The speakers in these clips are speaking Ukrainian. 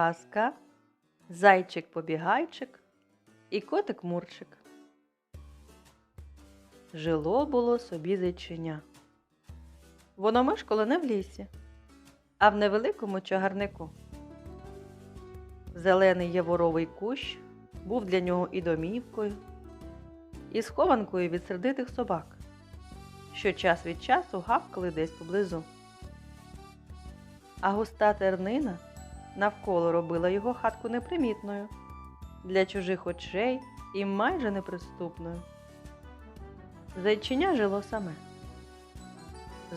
Казка, Зайчик-побігайчик і котик Мурчик. Жило було собі зайчиня. Воно мешкало не в лісі, а в невеликому чагарнику. Зелений яворовий кущ був для нього і домівкою, і схованкою від сердитих собак, що час від часу гавкали десь поблизу. А густа тернина навколо робила його хатку непримітною, для чужих очей і майже неприступною. Зайчиня жило саме.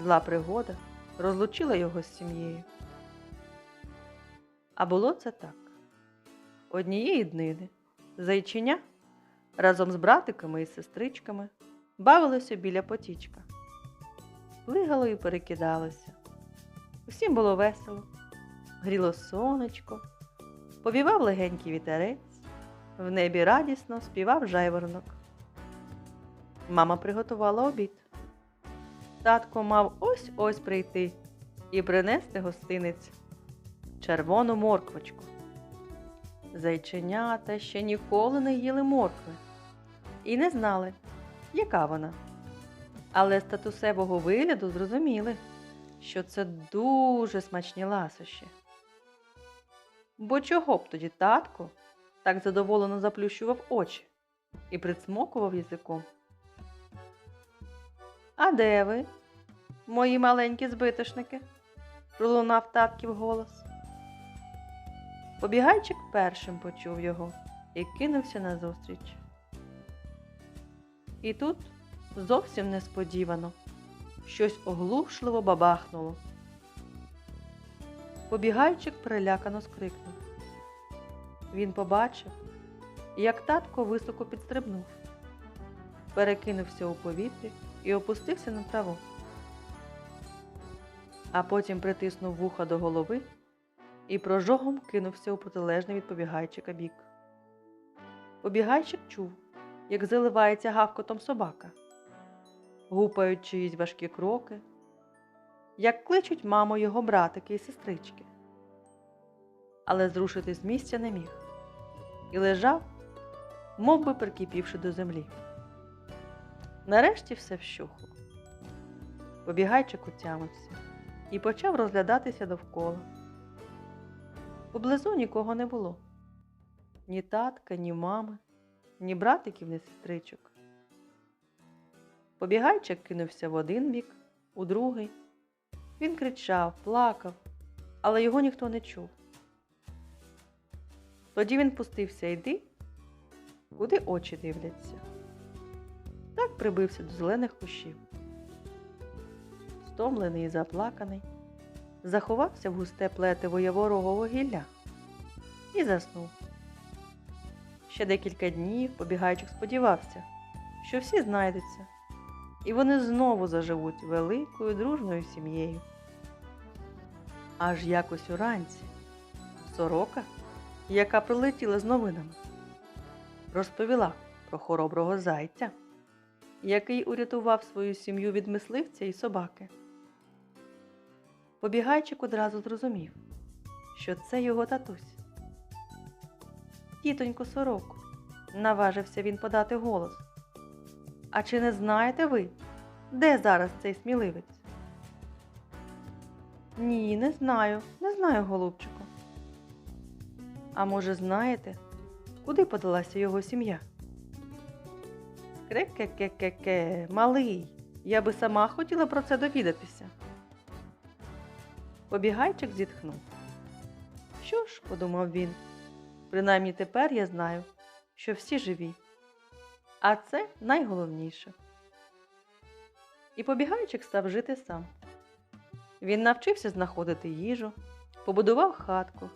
Зла пригода розлучила його з сім'єю. А було це так. Однієї днини зайчиня разом з братиками і сестричками бавилося біля потічка. Плигало і перекидалося. Усім було весело, гріло сонечко, повівав легенький вітерець, в небі радісно співав жайворонок. Мама приготувала обід. Татко мав ось ось прийти і принести гостинець червону морквочку. Зайченята ще ніколи не їли моркви і не знали, яка вона. Але з татусевого вигляду зрозуміли, що це дуже смачні ласощі. Бо чого б тоді татко так задоволено заплющував очі і прицмокував язиком? А де ви, мої маленькі збитошники? пролунав татків голос. Побігайчик першим почув його і кинувся назустріч. І тут зовсім несподівано щось оглушливо бабахнуло. Побігайчик перелякано скрикнув. Він побачив, як татко високо підстрибнув, перекинувся у повітрі і опустився на траву. А потім притиснув вуха до голови і прожогом кинувся у протилежний від побігайчика бік. Побігайчик чув, як заливається гавкотом собака, гупають чиїсь важкі кроки, як кличуть маму його братики і сестрички. Але зрушити з місця не міг і лежав, мов би прикипівши до землі. Нарешті все вщухло. Побігайчик утямився і почав розглядатися довкола. Поблизу нікого не було ні татка, ні мами, ні братиків, ні сестричок. Побігайчик кинувся в один бік, у другий. Він кричав, плакав, але його ніхто не чув. Тоді він пустився йди, куди очі дивляться. Так прибився до зелених кущів. Стомлений і заплаканий, заховався в густе плетиво яворового гілля і заснув. Ще декілька днів побігайчик сподівався, що всі знайдуться, і вони знову заживуть великою дружною сім'єю. Аж якось уранці сорока, яка прилетіла з новинами, розповіла про хороброго зайця, який урятував свою сім'ю від мисливця і собаки. Побігайчик одразу зрозумів, що це його татусь. Тітонько сороку, наважився він подати голос. А чи не знаєте ви, де зараз цей сміливець? Ні, не знаю, не знаю, голубчику. А може, знаєте, куди подалася його сім'я? Кре-ке-ке-ке-ке, малий, я би сама хотіла про це довідатися. Побігайчик зітхнув. Що ж, подумав він, принаймні тепер я знаю, що всі живі. А це найголовніше. І побігайчик став жити сам. Він навчився знаходити їжу, побудував хатку,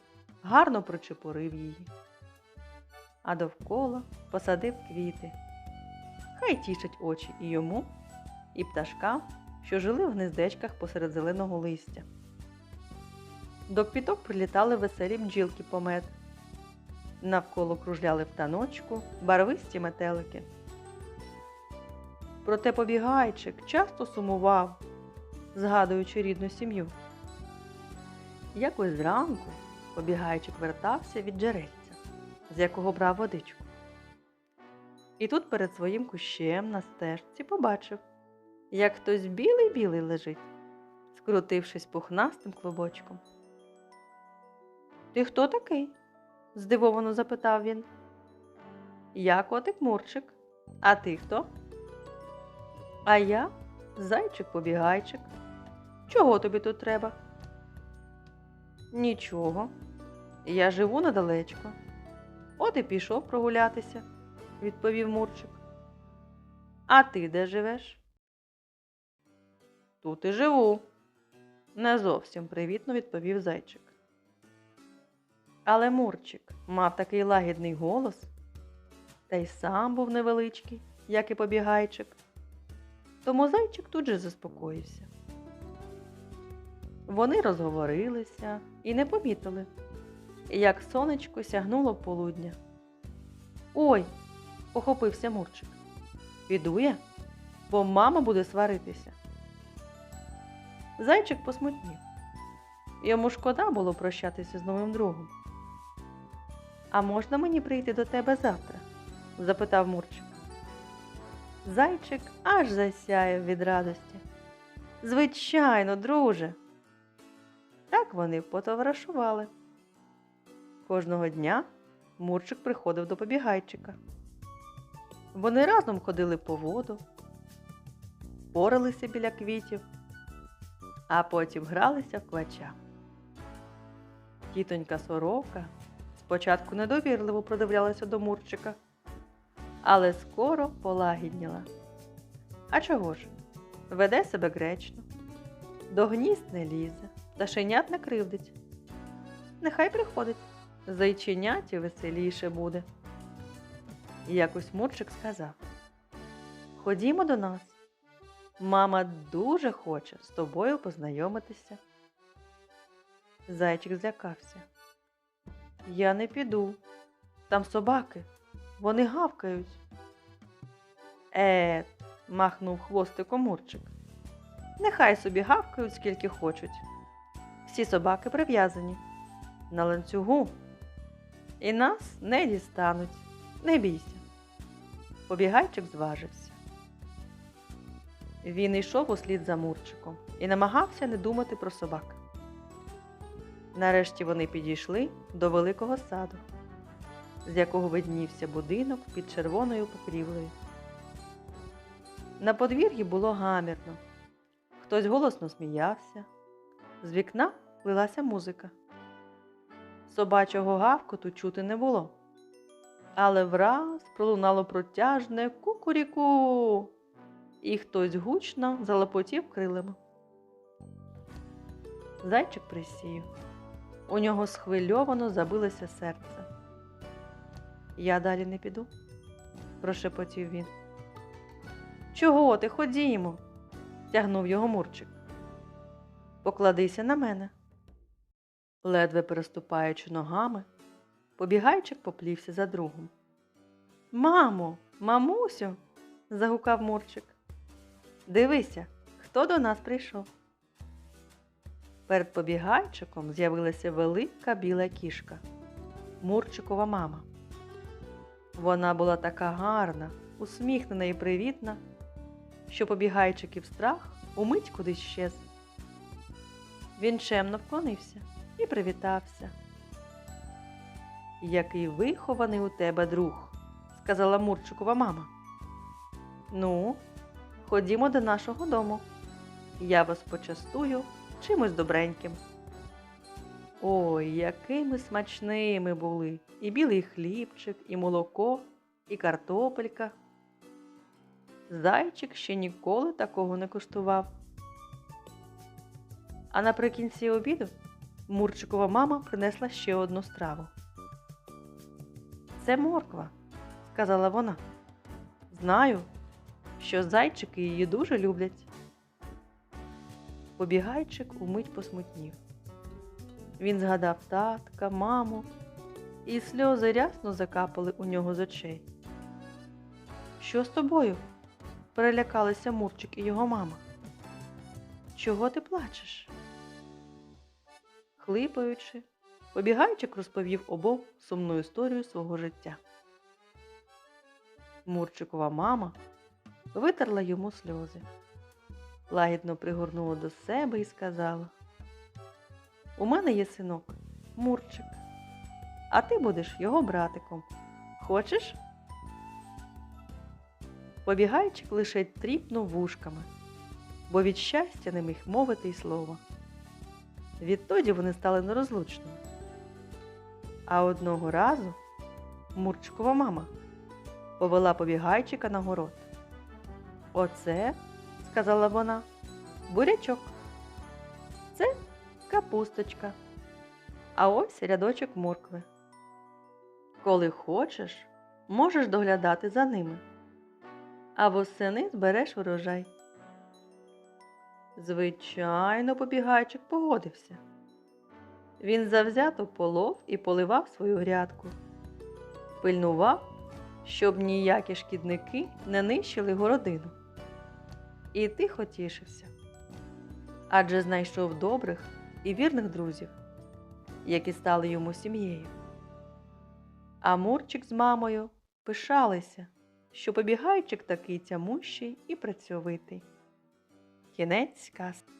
гарно прочепурив її, а довкола посадив квіти. Хай тішать очі і йому, і пташкам, що жили в гнездечках посеред зеленого листя. До квіток прилітали веселі бджілки по мед. Навколо кружляли в таночку барвисті метелики. Проте побігайчик часто сумував, згадуючи рідну сім'ю. Якось зранку побігайчик вертався від джерельця, з якого брав водичку. І тут перед своїм кущем на стежці побачив, як хтось білий-білий лежить, скрутившись пухнастим клубочком. Ти хто такий? здивовано запитав він. Я котик Мурчик. А ти хто? А я зайчик-побігайчик. Чого тобі тут треба? Нічого. Я живу недалечко. От і пішов прогулятися, відповів Мурчик. А ти де живеш? Тут і живу. Не зовсім привітно відповів зайчик. Але Мурчик мав такий лагідний голос, та й сам був невеличкий, як і побігайчик. Тому зайчик тут же заспокоївся. Вони розговорилися і не помітили, як сонечко сягнуло полудня. Ой, охопився Мурчик. Піду я, бо мама буде сваритися. Зайчик посмутнів. Йому шкода було прощатися з новим другом. А можна мені прийти до тебе завтра? запитав Мурчик. Зайчик аж засяяв від радості. Звичайно, друже. Так вони потоваришували. Кожного дня Мурчик приходив до побігайчика. Вони разом ходили по воду, поралися біля квітів, а потім гралися в квача. Тітонька сорока спочатку недовірливо продивлялася до Мурчика, але скоро полагідніла. А чого ж? Веде себе гречно, до гнізд не лізе, пташенят не кривдить. Нехай приходить, зайченяті веселіше буде. Якось Мурчик сказав: Ходімо до нас. Мама дуже хоче з тобою познайомитися. Зайчик злякався. Я не піду. Там собаки, вони гавкають. Е, махнув хвостиком Мурчик. Нехай собі гавкають скільки хочуть. Всі собаки прив'язані на ланцюгу. І нас не дістануть. Не бійся. Побігайчик зважився. Він йшов услід за Мурчиком і намагався не думати про собак. Нарешті вони підійшли до великого саду, з якого виднівся будинок під червоною покрівлею. На подвір'ї було гамірно. Хтось голосно сміявся, з вікна лилася музика. Собачого гавкоту чути не було, але враз пролунало протяжне кукуріку, і хтось гучно залопотів крилами. Зайчик присів. У нього схвильовано забилося серце. Я далі не піду, прошепотів він. Чого ти ходімо? тягнув його Мурчик. Покладися на мене. Ледве переступаючи ногами, побігайчик поплівся за другом. Мамо, мамусю, загукав Мурчик. Дивися, хто до нас прийшов. Перед побігайчиком з'явилася велика біла кішка Мурчикова мама. Вона була така гарна, усміхнена і привітна, що побігайчиків страх умить кудись щез. Він чемно вклонився і привітався. Який вихований у тебе друг, сказала Мурчикова мама. Ну, ходімо до нашого дому. Я вас почастую чимось добреньким. Ой, якими смачними були і білий хлібчик, і молоко, і картопелька. Зайчик ще ніколи такого не куштував. А наприкінці обіду Мурчикова мама принесла ще одну страву. Це морква, сказала вона. Знаю, що зайчики її дуже люблять. Побігайчик умить посмутнів. Він згадав татка, маму, і сльози рясно закапали у нього з очей. Що з тобою? перелякалися Мурчик і його мама. Чого ти плачеш? Хлипаючи, Побігайчик розповів обом сумну історію свого життя. Мурчикова мама витерла йому сльози, лагідно пригорнула до себе і сказала: У мене є синок, Мурчик, а ти будеш його братиком. Хочеш? Побігайчик лише тріпнув вушками, бо від щастя не міг мовити й слова. Відтоді вони стали нерозлучними. А одного разу Мурчикова мама повела побігайчика на город. Оце, сказала вона, бурячок. Це капусточка. А ось рядочок моркви. Коли хочеш, можеш доглядати за ними, а восени збереш урожай. Звичайно, побігайчик погодився. Він завзято полов і поливав свою грядку, пильнував, щоб ніякі шкідники не нищили городину. І тихо тішився, адже знайшов добрих і вірних друзів, які стали йому сім'єю. А Мурчик з мамою пишалися, що побігайчик такий тямущий і працьовитий. Кінець казки.